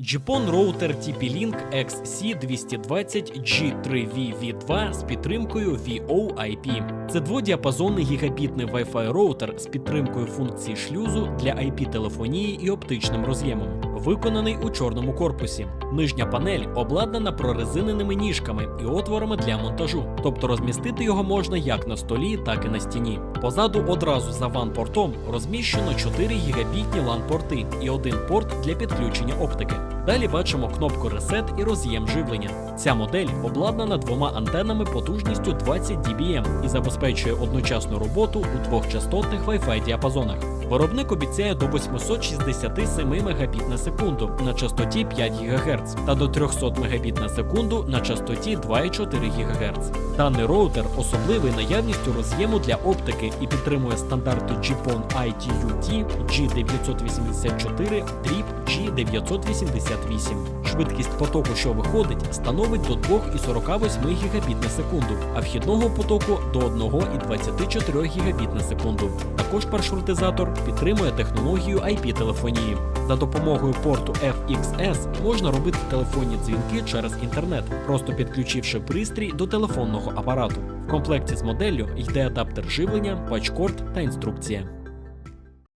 Джіпон роутер TP-Link XC220G3VV2 з підтримкою VoIP. Це дводіапазонний гігабітний Wi-Fi роутер з підтримкою функції шлюзу для IP-телефонії і оптичним роз'ємом. Виконаний у чорному корпусі. Нижня панель обладнана прорезиненими ніжками і отворами для монтажу, тобто розмістити його можна як на столі, так і на стіні. Позаду одразу за WAN-портом розміщено 4 гігабітні LAN-порти і один порт для підключення оптики. Далі бачимо кнопку Reset і роз'єм живлення. Ця модель обладнана двома антенами потужністю 20 dBm і забезпечує одночасну роботу у двохчастотних Wi-Fi діапазонах. Виробник обіцяє до 867 Мбіт на секунду на частоті 5 ГГц та до 300 Мбіт на секунду на частоті 2,4 ГГц. Даний роутер особливий наявністю роз'єму для оптики і підтримує стандарти GPON ITU-T G984 G988. Швидкість потоку, що виходить, становить до 2,48 Гбіт на секунду, а вхідного потоку до 1,24 Гбіт на секунду. Також маршрутизатор підтримує технологію IP-телефонії. За допомогою порту FXS можна робити телефонні дзвінки через інтернет, просто підключивши пристрій до телефонного апарату. В комплекті з моделлю йде адаптер живлення, пачкорд та інструкція.